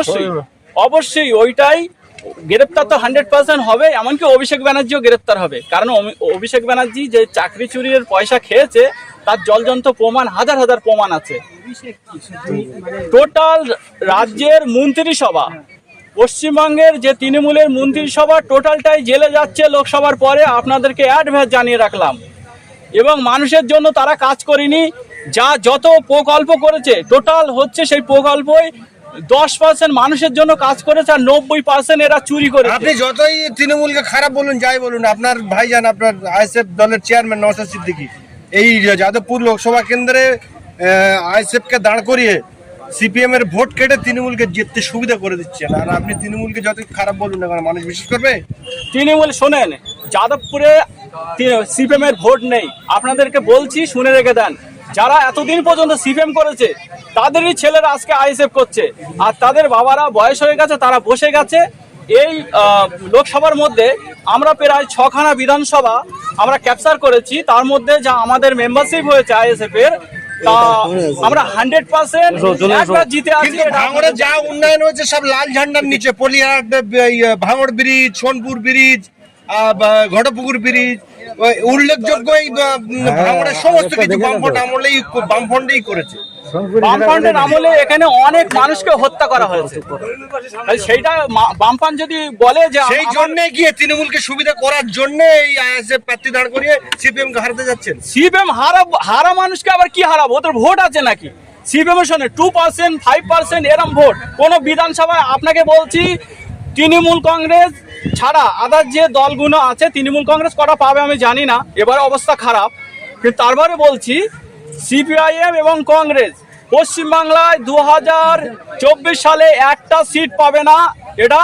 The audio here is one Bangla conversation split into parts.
অবশ্যই। অবশ্যই ওইটাই গ্রেপ্তার তো হান্ড্রেড পার্সেন্ট হবে এমনকি অভিষেক ব্যানার্জিও গ্রেপ্তার হবে। কারণ অভিষেক ব্যানার্জি যে চাকরি চুরির পয়সা খেয়েছে তার জলজন্ত প্রমাণ হাজার হাজার প্রমাণ আছে। টোটাল রাজ্যের মন্ত্রিসভা পশ্চিমবঙ্গের যে তৃণমূলের মন্ত্রিসভা টোটালটাই জেলে যাচ্ছে লোকসভার পরে। আপনাদেরকে অ্যাডভান্স জানিয়ে রাখলাম। এবং মানুষের জন্য তারা কাজ করেনি। যা যত প্রকল্প করেছে টোটাল হচ্ছে সেই প্রকল্পই দশ পার্সেন্ট মানুষের জন্য কাজ করেছে আর নব্বই পার্সেন্ট এরা চুরি করে আপনি যতই তৃণমূলকে খারাপ বলুন যাই বলুন আপনার ভাইজান আপনার আইএসএফ দলের চেয়ারম্যান নওশাদ সিদ্দিকী এই যাদবপুর লোকসভা কেন্দ্রে আইএসএফ কে দাঁড় করিয়ে সিপিএম এর ভোট কেটে তৃণমূলকে জিততে সুবিধা করে দিচ্ছেন। আর আপনি তৃণমূলকে যতই খারাপ বলুন না কেন মানুষ বিশ্বাস করবে? তৃণমূল শোনেন যাদবপুরে সিপিএম এর ভোট নেই। আপনাদেরকে বলছি শুনে রেখে দেন। যারা এতদিন পর্যন্ত সিপিএম করেছে তাদেরই ছেলেরা আজকে আইএসএফ করছে। আর তাদের বাবারা বয়স হয়ে গেছে তারা বসে গেছে। এই লোকসভার মধ্যে আমরা প্রায় ছখানা বিধানসভা আমরা ক্যাপচার করেছি। তার মধ্যে যা আমাদের মেম্বারশিপ হয়েছে আইএসএফ এর তা আমরা হান্ড্রেড পার্সেন্ট জিতে আছি কিন্তু ভাঙড়ে যা উন্নয়ন হয়েছে সব লাল ঝান্ডার নিচে পলিহাট ইয়ে, ভাঙড় bridge Sonpur bridge Ghatpukur bridge উল্লেখযোগ্য এই উম, ভাঙড়ের সমস্ত কিছু বামফ্রন্ট আমলেই বামফ্রন্টেই করেছে। বামফ্রন্টের আমলে এখানে অনেক মানুষকে হত্যা করা হয়েছে। সেইটা বামফ্রন্ট যদি বলে যে সেই জন্য গিয়ে তৃণমূলকে সুবিধা করার জন্য এই আইএসএফ প্রার্থী দাঁড় করিয়ে সিপিএম কে হারাতে যাচ্ছেন। সিপিএম হারা হারা মানুষকে আবার কি হারাবো? ওদের ভোট আছে নাকি? সিপিএম এর সঙ্গে টু পার্সেন্ট ফাইভ পার্সেন্ট এরম ভোট। কোনো বিধানসভায় আপনাকে বলছি তৃণমূল কংগ্রেস ছাড়া আদার যে দলগুলো আছে, তৃণমূল কংগ্রেস কটা পাবে আমি জানি না। এবার অবস্থা খারাপ। কিন্তু তারপরে বলছি, সিপিআইএম এবং কংগ্রেস পশ্চিমবাংলায় দু হাজার চব্বিশ সালে একটা সিট পাবে না এটা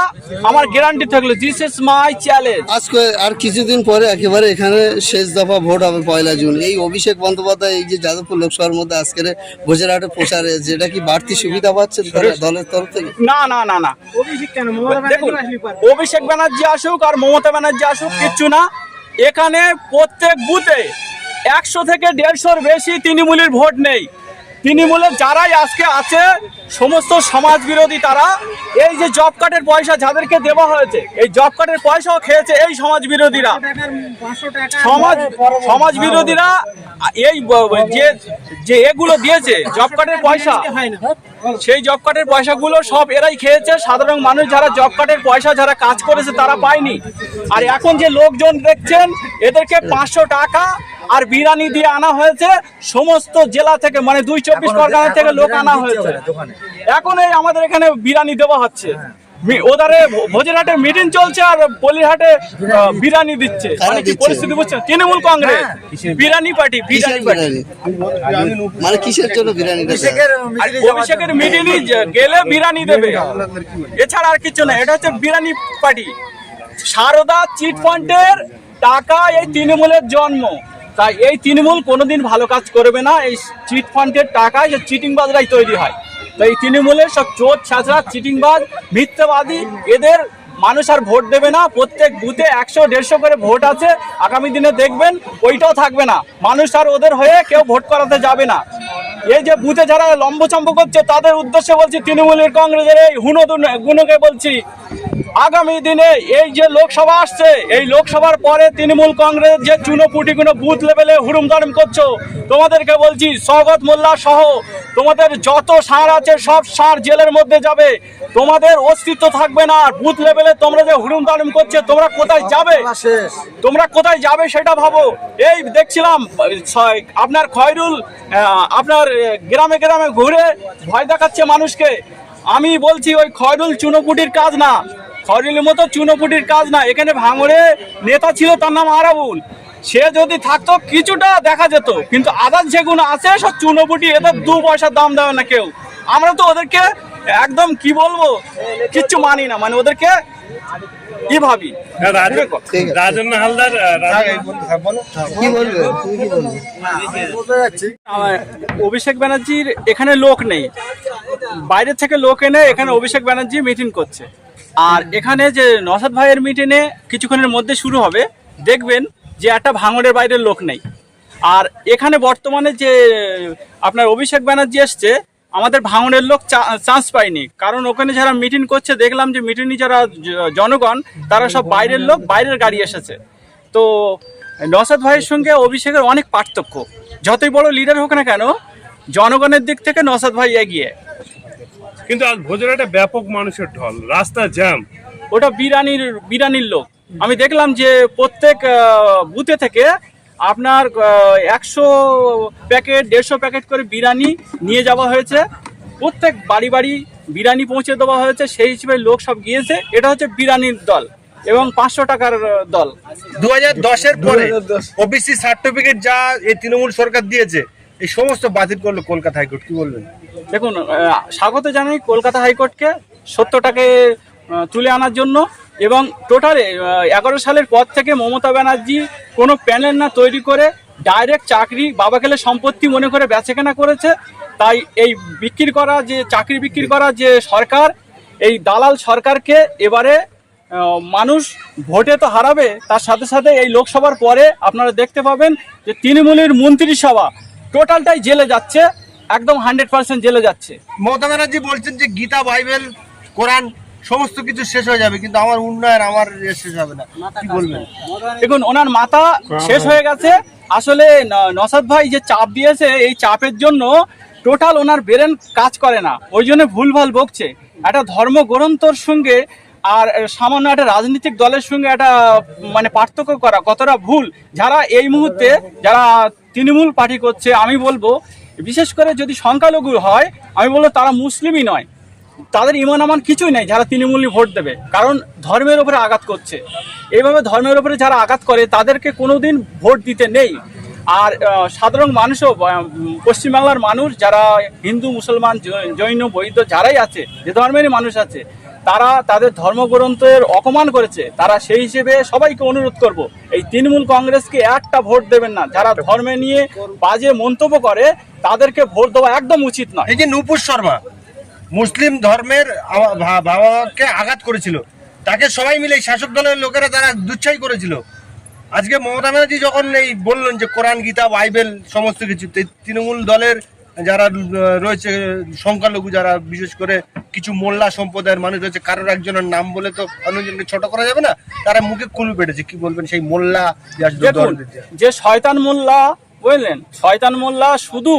আমার গ্যারান্টি থাকল। দিস ইজ মাই চ্যালেঞ্জ আজকে আর কিছুদিন পরে একেবারে এখানে শেষ দফা ভোট হবে পয়লা জুন। এই অভিষেক বন্দ্যোপাধ্যায় এই যে যাদবপুর লোকসভার মধ্যে আজকের ভোজেরহাটে প্রচারে যেটা কি বাড়তি সুবিধা পাচ্ছেন তারা দলের তরফ থেকে? না না না না। দেখুন অভিষেক ব্যানার্জি আসুক আর মমতা ব্যানার্জি আসুক কিচ্ছু না। এখানে প্রত্যেক বুথে একশো থেকে দেড়শোর বেশি তৃণমূলের ভোট নেই। তৃণমূলের যারাই আজকে আছে, সমস্ত সমাজ বিরোধী তারা, এই যে জব কার্ডের পয়সা যাদেরকে দেওয়া হয়েছে, এই জব কার্ডের পয়সাও খেয়েছে এই সমাজ বিরোধীরা। সমাজ সমাজ বিরোধীরা, এই যে যে এগুলো দিয়েছে, জব কার্ডের পয়সা, সেই জব কার্ডের পয়সাগুলো সব এরাই খেয়েছে। সাধারণ মানুষ যারা জব কার্ডের পয়সা যারা কাজ করেছে তারা পায়নি। আর এখন যে লোকজন দেখছেন, এদেরকে পাঁচশো টাকা আর বিরানি দিয়ে আনা হয়েছে সমস্ত জেলা থেকে মানে দুই চব্বিশ পরগনা থেকে লোক আনা হয়েছে। এখন এই আমাদের এখানে বিরানি দেওয়া হচ্ছে। মি- ওধারে ভোজেরহাটে মিটিং চলছে আর পলিরহাটে আহ, বিরানি দিচ্ছে। মানে কি পরিস্থিতি বুঝছেন? Trinamool Congress. Biryani party biryani party. মানে কিসের জন্য বিরিয়ানিটা অভিষেকের মিটিংই গেলে বিরানি দেবে। এছাড়া আর কিছু না এটা হচ্ছে বিরানি পার্টি। সারদা চিট ফান্ডের টাকা এই তৃণমূলের জন্ম। তাই এই তৃণমূল কোনোদিন ভালো কাজ করবে না। এই চিট ফান্ডের টাকায় যে চিটিংবাজরাই তৈরি হয়। তাই এই তৃণমূলের সব চোর ছাঁচড়া, চিটিংবাজ, মিথ্যাবাদী, এদের মানুষ আর ভোট দেবে না। প্রত্যেক বুথে একশো, দেড়শো করে ভোট আছে। আগামী দিনে দেখবেন ওইটাও থাকবে না। মানুষ আর ওদের হয়ে কেউ ভোট করাতে যাবে না। এই যে বুথে যারা লম্বচম্ব করছে তাদের উদ্দেশ্যে বলছি, তৃণমূলের কংগ্রেসের এই হুনো গুণকে বলছি আগামী দিনে এই যে লোকসভা আসছে এই লোকসভার পরে তৃণমূল কংগ্রেস যে চুনোপুটি কোনো বুথ লেভেলে হুড়ুম দাড়ুম করছ তোমাদেরকে বলছি স্বগত মোল্লা সহ তোমাদের যত সার আছে সব সার জেলের মধ্যে যাবে। তোমাদের অস্তিত্ব থাকবে না আর বুথ লেভেলে তোমরা যে হুড়ুম দাড়ুম করছে তোমরা কোথায় যাবে? তোমরা কোথায় যাবে সেটা ভাবো। এই দেখছিলাম আপনার খয়রুল আপনার গ্রামে গ্রামে ঘুরে ভয় দেখাচ্ছে মানুষকে। আমি বলছি ওই খয়রুল চুনোপুটির কাজ না। খয়রুলের মতো চুনোপুটির কাজ না। এখানে ভাঙড়ে নেতা ছিল তার নাম আরাবুল। সে যদি থাকতো কিছুটা দেখা যেত। কিন্তু আদার্স যেগুলো আছে সব চুনোপুটি এদের দু পয়সার দাম দেবে না কেউ। আমরা তো ওদেরকে একদম কি বলব কিচ্ছু মানি না। মানে ওদেরকে কি ভাবি। ঠিক হালদার কি বলবে? তুমি কি বলবে? আমার অভিষেক ব্যানার্জির এখানে লোক নেই। বাইরে থেকে লোক এনে এখানে অভিষেক ব্যানার্জি মিটিং করছে। আর এখানে যে নসাদ ভাইয়ের মিটিংয়ে কিছুক্ষণের মধ্যে শুরু হবে, দেখবেন যে একটা ভাঙড়ের বাইরের লোক নেই। আর এখানে বর্তমানে যে, আপনার অভিষেক ব্যানার্জি এসছে, আমাদের ভাঙনের লোক চান্স পায়নি। কারণ ওখানে যারা মিটিং করছে, দেখলাম যে মিটিংয়ে যারা জনগণ, তারা সব বাইরের লোক, বাইরের গাড়ি এসেছে। তো নসাদ ভাইয়ের সঙ্গে অভিষেকের অনেক পার্থক্য। যতই বড় লিডার হোক না কেন, জনগণের দিক থেকে নসাদ ভাই এগিয়ে। কিন্তু আজ ভোজরাটে ব্যাপক মানুষের ঢল রাস্তা জ্যাম। ওটা বিরানির বিরানির লোক। আমি দেখলাম যে প্রত্যেক বুথে থেকে আপনার একশো প্যাকেট দেড়শো প্যাকেট করে বিরিয়ানি নিয়ে যাওয়া হয়েছে। প্রত্যেক বাড়ি বাড়ি বিরিয়ানি পৌঁছে দেওয়া হয়েছে সেই হিসেবে লোক সব গিয়েছে। এটা হচ্ছে বিরিয়ানির দল এবং পাঁচশো টাকার দল। দু হাজার দশের পরে ওবিসি সার্টিফিকেট যা এই তৃণমূল সরকার দিয়েছে এই সমস্ত বাতিল করল কলকাতা হাইকোর্ট কি বলবেন? দেখুন স্বাগত জানাই কলকাতা হাইকোর্টকে সত্যটাকে তুলে আনার জন্য এবং টোটালে এগারো সালের পর থেকে মমতা ব্যানার্জি কোনো প্যানেল না তৈরি করে ডাইরেক্ট চাকরি বাবা খেলে সম্পত্তি মনে করে বেচাকেনা করেছে। তাই এই বিক্রি করা যে, চাকরি বিক্রি করা যে সরকার, এই দালাল সরকারকে এবারে মানুষ ভোটে তো হারাবে, তার সাথে সাথে এই লোকসভার পরে আপনারা দেখতে পাবেন যে তৃণমূলের মন্ত্রিসভা টোটালটাই জেলে যাচ্ছে। একদম হান্ড্রেড পার্সেন্ট জেলে যাচ্ছে। মমতা ব্যানার্জি বলছেন যে গীতা বাইবেল কোরআন সমস্ত কিছু শেষ হয়ে যাবে কিন্তু আমার উন্নয়ন আমার শেষ হবে না। কি বলবেন? দেখুন ওনার মাথা শেষ হয়ে গেছে। আসলে ন- নসাদ ভাই যে চাপ দিয়েছে এই চাপের জন্য টোটাল ওনার ব্রেন কাজ করে না। ওই জন্য ভুলভাল বকছে। একটা ধর্মগ্রন্থর সঙ্গে আর সামান্য একটা রাজনৈতিক দলের সঙ্গে একটা মানে পার্থক্য করা কতটা ভুল। যারা এই মুহূর্তে যারা তৃণমূল পার্টি করছে আমি বলব বিশেষ করে যদি সংখ্যালঘু হয়, আমি বলব তারা মুসলিমই নয়। তাদের ইমান আমান কিছুই নেই, যারা তৃণমূলই ভোট দেবে। কারণ ধর্মের উপরে আঘাত করছে। এইভাবে ধর্মের উপরে যারা আঘাত করে, তাদেরকে কোনো দিন ভোট দিতে নেই। আর সাধারণ মানুষও পশ্চিমবাংলার মানুষ, যারা হিন্দু, মুসলমান জৈন, বৈদ্য, যারাই আছে, যে ধর্মেরই মানুষ আছে তারা তাদের ধর্মগ্রন্থের অপমান করেছে, তারা সেই হিসেবে সবাইকে অনুরোধ করব, এই তৃণমূল কংগ্রেসকে একটা ভোট দেবেন না। যারা ধর্মে নিয়ে বাজে মন্তব্য করে, তাদেরকে ভোট দেওয়া একদম উচিত নয়। এই যে নূপুর শর্মা, মুসলিম ধর্মের বাবাকে আঘাত করেছিল, তাকে সবাই মিলে শাসক দলের লোকেরা তারা দুচ্ছাই করেছিল। আজকে মমতা ব্যানার্জি যখন এই বললেন যে কোরআন গীতা বাইবেল সমস্ত কিছু তৃণমূল দলের যারা রয়েছে সংখ্যালঘু যারা, বিশেষ করে কিছু মোল্লা সম্প্রদায়ের মানুষ রয়েছে কারোর একজনের নাম বলে তো অন্যজনকে ছোট করা যাবে না তারা মুখে কুলু পেটেছে কি বলবেন সেই মোল্লা যে শয়তান মোল্লা বুঝলেন? শয়তান মোল্লা শুধু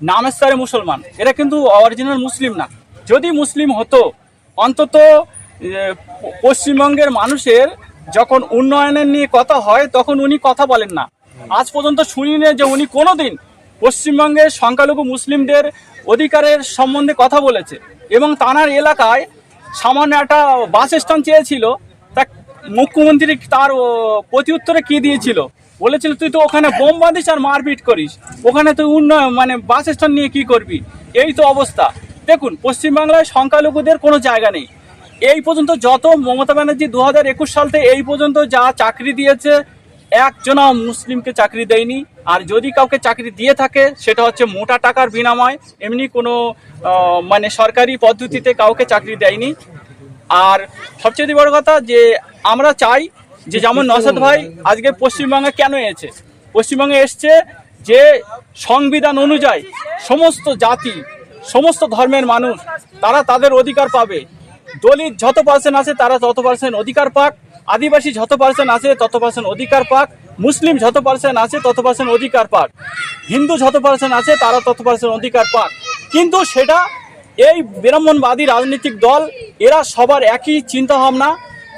নামের স্তরে মুসলমান এরা কিন্তু অরিজিনাল মুসলিম না। যদি মুসলিম হতো অন্তত পশ্চিমবঙ্গের মানুষের যখন উন্নয়নের নিয়ে কথা হয় তখন উনি কথা বলেন না। আজ পর্যন্ত শুনিনি যে উনি কোনোদিন পশ্চিমবঙ্গের সংখ্যালঘু মুসলিমদের অধিকারের সম্বন্ধে কথা বলেছে এবং তানার এলাকায় সামান্য একটা বাস স্ট্যান্ড চেয়েছিল। তা মুখ্যমন্ত্রী তার প্রতি উত্তরে কি দিয়েছিল? বলেছিল, তুই তো ওখানে বোম বাঁধিস আর মারপিট করিস। ওখানে তুই উন্নয়ন মানে বাস স্ট্যান্ড নিয়ে কি করবি? এই তো অবস্থা। দেখুন, পশ্চিমবাংলায় সংখ্যালঘুদের কোনো জায়গা নেই। এই পর্যন্ত যত মমতা ব্যানার্জি দু হাজার একুশ সাল থেকে এই পর্যন্ত যা চাকরি দিয়েছে একজনা মুসলিমকে চাকরি দেয়নি। আর যদি কাউকে চাকরি দিয়ে থাকে, সেটা হচ্ছে মোটা টাকার বিনাময়, এমনি কোনো মানে সরকারি পদ্ধতিতে কাউকে চাকরি দেয়নি। আর সবচেয়ে বড় কথা যে, আমরা চাই যে, যেমন নসাদ ভাই আজকে পশ্চিমবঙ্গে কেন এসেছে? পশ্চিমবঙ্গে এসছে যে, সংবিধান অনুযায়ী সমস্ত জাতি, সমস্ত ধর্মের মানুষ, তারা তাদের অধিকার পাবে। দলিত যত পার্সেন্ট আছে, তারা তত পার্সেন্ট অধিকার পাক। আদিবাসী যত পার্সেন্ট আছে, তত পার্সেন্ট অধিকার পাক। মুসলিম যত পার্সেন্ট আছে, তত পার্সেন্ট অধিকার পাক। হিন্দু যত পার্সেন্ট আছে, তারা তত পার্সেন্ট অধিকার পাক। কিন্তু সেটা এই বিড়ম্বনবাদী রাজনৈতিক দল, এরা সবার একই চিন্তা ভাবনা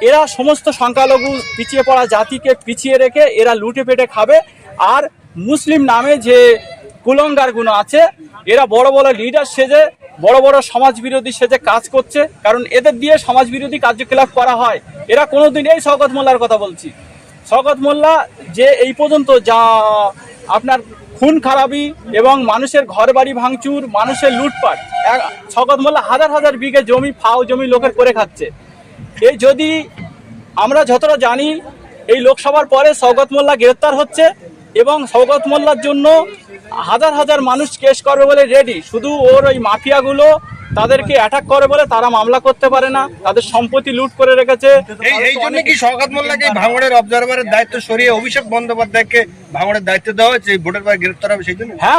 এরা সমস্ত সংখ্যালঘু পিছিয়ে পড়া জাতিকে পিছিয়ে রেখে এরা লুটে পেটে খাবে। আর মুসলিম নামে যে কুলঙ্গারগুলো আছে, এরা বড় বড় লিডার সেজে বড় বড় সমাজ বিরোধী সেজে কাজ করছে, কারণ এদের দিয়ে সমাজ বিরোধী কার্যকলাপ করা হয়। এরা কোনোদিন এই শওকত মোল্লার কথা বলছি। শওকত মোল্লা যে এই পর্যন্ত যা আপনার খুন খারাপি এবং মানুষের ঘর বাড়ি ভাঙচুর, মানুষের লুটপাট শওকত মোল্লা হাজার হাজার বিঘে জমি, ফাও জমি লোকের করে খাচ্ছে। এই যদি আমরা যতটা জানি, এই লোকসভার পরে সৌগত মোল্লা গ্রেপ্তার হচ্ছে এবং সৌগত মোল্লার জন্য হাজার হাজার মানুষ কেস করবে বলে রেডি শুধু ওর ওই মাফিয়াগুলো তাদেরকে অ্যাটাক করে বলে তারা মামলা করতে পারে না। তাদের সম্পত্তি লুট করে রেখেছে। এই জন্য কি শওকত মোল্লাকে ভাঙড়ের অবজারভারের দায়িত্ব সরিয়ে অভিষেক বন্দ্যোপাধ্যায়কে ভাঙড়ের দায়িত্ব দেওয়া হয়েছে? ভোটের পর গ্রেফতার হবে সেই জন্য? হ্যাঁ।